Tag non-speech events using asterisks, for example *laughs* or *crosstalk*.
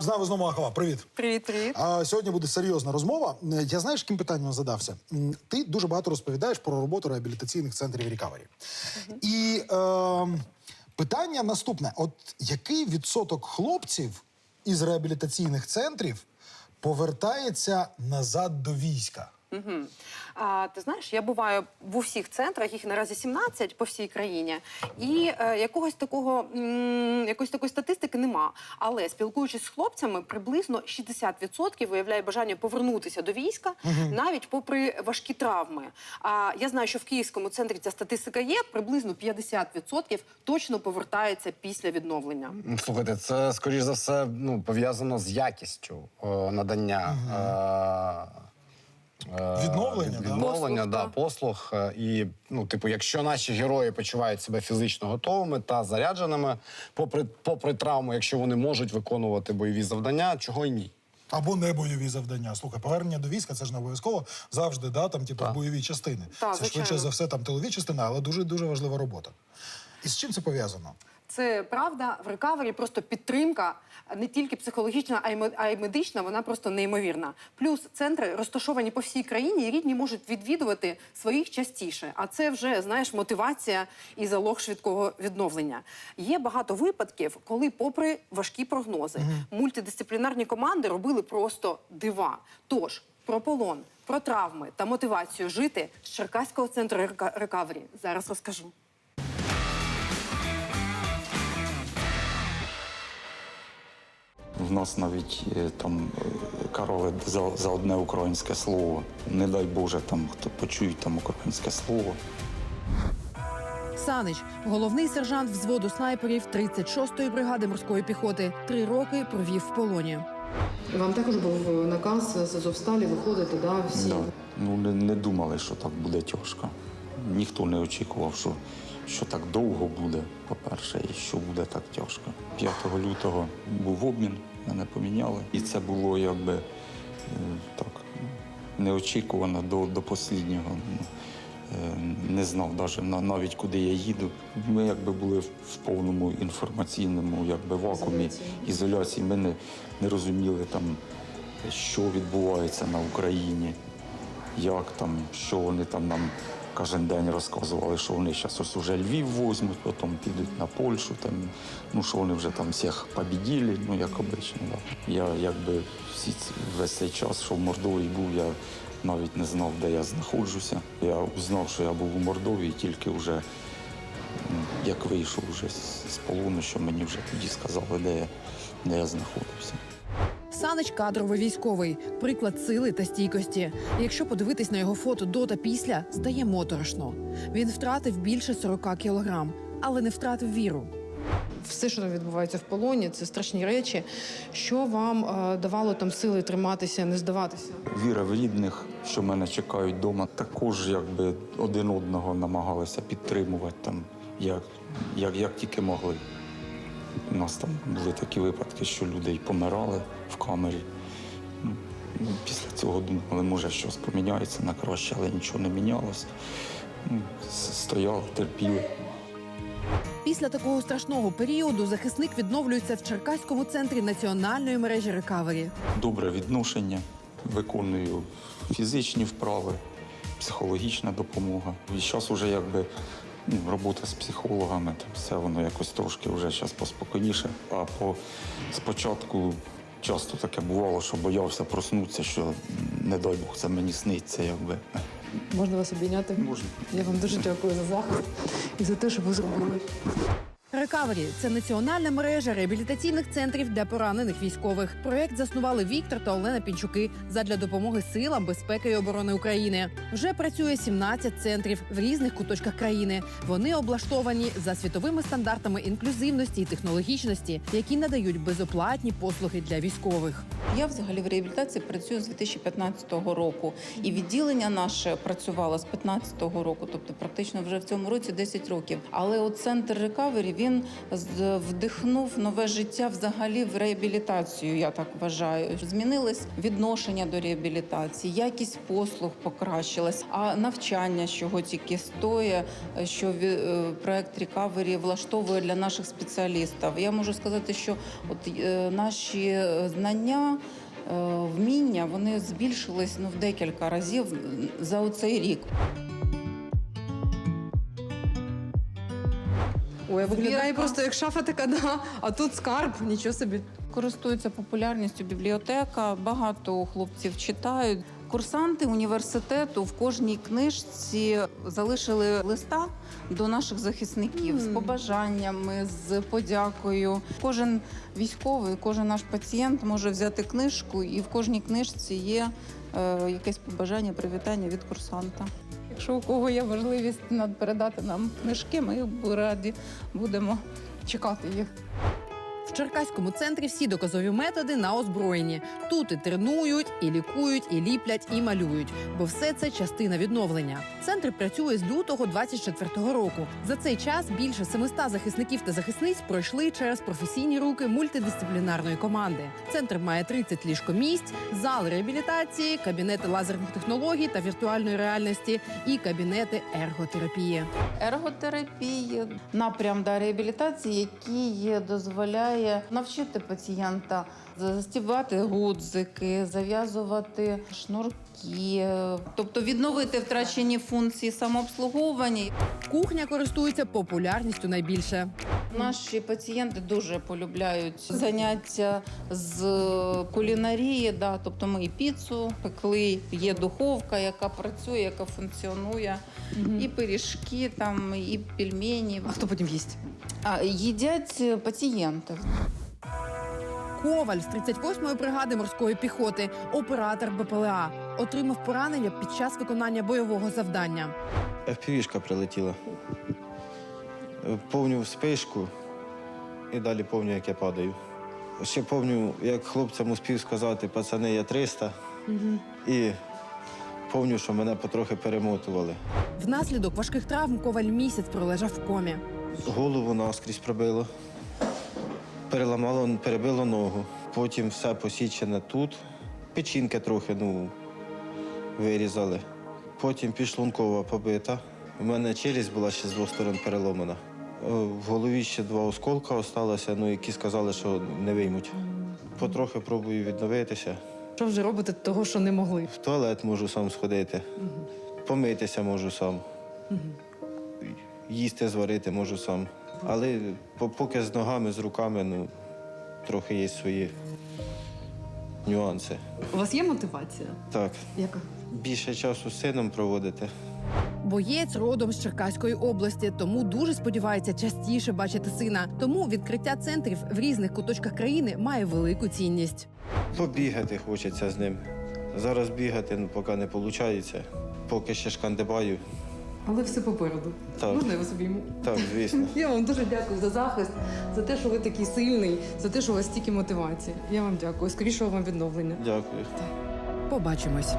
З нами знову Ахова. Привіт. Привіт, привіт. А сьогодні буде серйозна розмова. Я знаєш, яким питанням задався? Ти дуже багато розповідаєш про роботу реабілітаційних центрів рікавері. І е, питання наступне: от який відсоток хлопців із реабілітаційних центрів повертається назад до війська? Угу. А, ти знаєш, я буваю в усіх центрах, їх наразі 17 по всій країні, і е, якогось такого м, якоїсь такої статистики нема. Але спілкуючись з хлопцями, приблизно 60% виявляє бажання повернутися до війська, навіть попри важкі травми. А я знаю, що в Київському центрі ця статистика є. Приблизно 50% точно повертається після відновлення. Ну, Слухайте, це скоріш за все ну, пов'язано з якістю е, надання. Е, е, Відновлення, да? відновлення, Послуг, да, послуг. Е, І ну, типу, якщо наші герої почувають себе фізично готовими та зарядженими, попри, попри травму, якщо вони можуть виконувати бойові завдання, чого й ні. Або не бойові завдання. Слухай, повернення до війська це ж не обов'язково завжди, да, там, типу, бойові частини. Так, це звичайно. швидше за все там тилові частини, але дуже дуже важлива робота. І з чим це пов'язано? Це правда в рекавері просто підтримка не тільки психологічна, а й медична. Вона просто неймовірна. Плюс центри розташовані по всій країні, і рідні можуть відвідувати своїх частіше. А це вже знаєш мотивація і залог швидкого відновлення. Є багато випадків, коли, попри важкі прогнози, мультидисциплінарні команди робили просто дива. Тож про полон, про травми та мотивацію жити з Черкаського центру рекавері зараз розкажу. В нас навіть е, там е, карали за, за одне українське слово. Не дай Боже, там хто почує там українське слово. Санич, головний сержант взводу снайперів 36-ї бригади морської піхоти, три роки провів в полоні. Вам також був наказ з Азовсталі виходити, да, всі. Да. Ну не, не думали, що так буде тяжко. Ніхто не очікував, що, що так довго буде, по-перше, і що буде так тяжко. 5 лютого був обмін, мене поміняли. І це було якби е, так неочікувано до, до останнього. Е, Не знав навіть, навіть куди я їду. Ми якби були в, в повному інформаційному якби, вакуумі, Ізоляції. ізоляції. Ми не, не розуміли там, що відбувається на Україні, як там, що вони там нам кожен день розказували, що вони зараз ось уже Львів возьмуть, потім підуть на Польщу, там, ну що вони вже там всіх побіділи, ну як обично. Да. Я якби всі весь цей час, що в Мордовії був, я навіть не знав, де я знаходжуся. Я узнав, що я був у Мордовії тільки вже як вийшов вже з полону, що мені вже тоді сказали, де я, де я знаходився. Санич кадровий військовий, приклад сили та стійкості. Якщо подивитись на його фото до та після, стає моторошно. Він втратив більше 40 кілограм, але не втратив віру. Все, що відбувається в полоні, це страшні речі. Що вам е, давало там сили триматися, не здаватися? Віра в рідних, що мене чекають вдома, також якби один одного намагалися підтримувати там, як, як, як тільки могли. У нас там були такі випадки, що люди й помирали в камері. Ну, Після цього думали, може щось поміняється на краще, але нічого не мінялося. Ну, Стояли, терпіли. Після такого страшного періоду захисник відновлюється в Черкаському центрі національної мережі рекавері. добре відношення, виконую фізичні вправи, психологічна допомога. І зараз вже якби робота з психологами, там все воно якось трошки вже зараз поспокійніше. А по спочатку часто таке бувало, що боявся проснутися, що не дай Бог це мені сниться, якби. Можна вас обійняти? Можна. Я вам дуже дякую за захист і за те, що ви зробили. Рекавері це національна мережа реабілітаційних центрів для поранених військових. Проект заснували Віктор та Олена Пінчуки задля допомоги силам безпеки і оборони України. Вже працює 17 центрів в різних куточках країни. Вони облаштовані за світовими стандартами інклюзивності і технологічності, які надають безоплатні послуги для військових. Я взагалі в реабілітації працюю з 2015 року, і відділення наше працювало з 2015 року, тобто практично вже в цьому році 10 років. Але от центр рекавері він він вдихнув нове життя взагалі в реабілітацію. Я так вважаю. Змінилось відношення до реабілітації, якість послуг покращилась, а навчання, чого тільки стоїть, що е, проект Рікавері влаштовує для наших спеціалістів. Я можу сказати, що от е, наші е, знання. Вміння вони збільшились ну в декілька разів за оцей рік. Ой, виглядає просто як шафа така, да. а тут скарб, нічого собі. Користується популярністю бібліотека. Багато хлопців читають. Курсанти університету в кожній книжці залишили листа до наших захисників з побажаннями, з подякою. Кожен військовий, кожен наш пацієнт може взяти книжку, і в кожній книжці є е, якесь побажання, привітання від курсанта. Якщо у кого є можливість передати нам книжки, ми раді будемо чекати їх. В Черкаському центрі всі доказові методи на озброєнні. Тут і тренують, і лікують, і ліплять, і малюють. Бо все це частина відновлення. Центр працює з лютого 24-го року. За цей час більше 700 захисників та захисниць пройшли через професійні руки мультидисциплінарної команди. Центр має 30 ліжкомісць, зал реабілітації, кабінети лазерних технологій та віртуальної реальності і кабінети ерготерапії. ерготерапії, напрям да, реабілітації, який дозволяє навчити пацієнта застібати гудзики, зав'язувати шнурки, тобто відновити втрачені функції самообслуговування. Кухня користується популярністю найбільше. Наші пацієнти дуже полюбляють заняття з кулінарії. Да, тобто ми і піцу пекли, є духовка, яка працює, яка функціонує, і пиріжки, там, і пельмені. А хто потім їсть? А, їдять пацієнти. Коваль з 38-ї бригади морської піхоти, оператор БПЛА, отримав поранення під час виконання бойового завдання. FPV-шка прилетіла. Повню спишку і далі повню, як я падаю. Ще повню, як хлопцям успів сказати, пацани, я 300. І повню, що мене потрохи перемотували. Внаслідок важких травм коваль місяць пролежав в комі. Голову наскрізь пробило, переламало, перебило ногу. Потім все посічене тут. Печінки трохи ну, вирізали. Потім підшлункова побита. У мене челюсть була ще з двох сторон переломана. Е, В голові ще два осколка залишилося, ну, які сказали, що не виймуть. Потрохи пробую відновитися. Що вже робите того, що не могли? В туалет можу сам сходити, помитися можу сам, їсти зварити можу сам. Але поки з ногами, з руками, ну, трохи є свої нюанси. У вас є мотивація? Так, Яка? більше часу з сином проводити. Боєць родом з Черкаської області, тому дуже сподівається частіше бачити сина. Тому відкриття центрів в різних куточках країни має велику цінність. Побігати хочеться з ним. Зараз бігати ну, поки не виходить. Поки ще шкандибаю. Але все попереду. Так. Можна я вас обійму? Так, звісно. *laughs* Я вам дуже дякую за захист, за те, що ви такий сильний, за те, що у вас стільки мотивації. Я вам дякую. Скорішого вам відновлення. Дякую. Побачимось.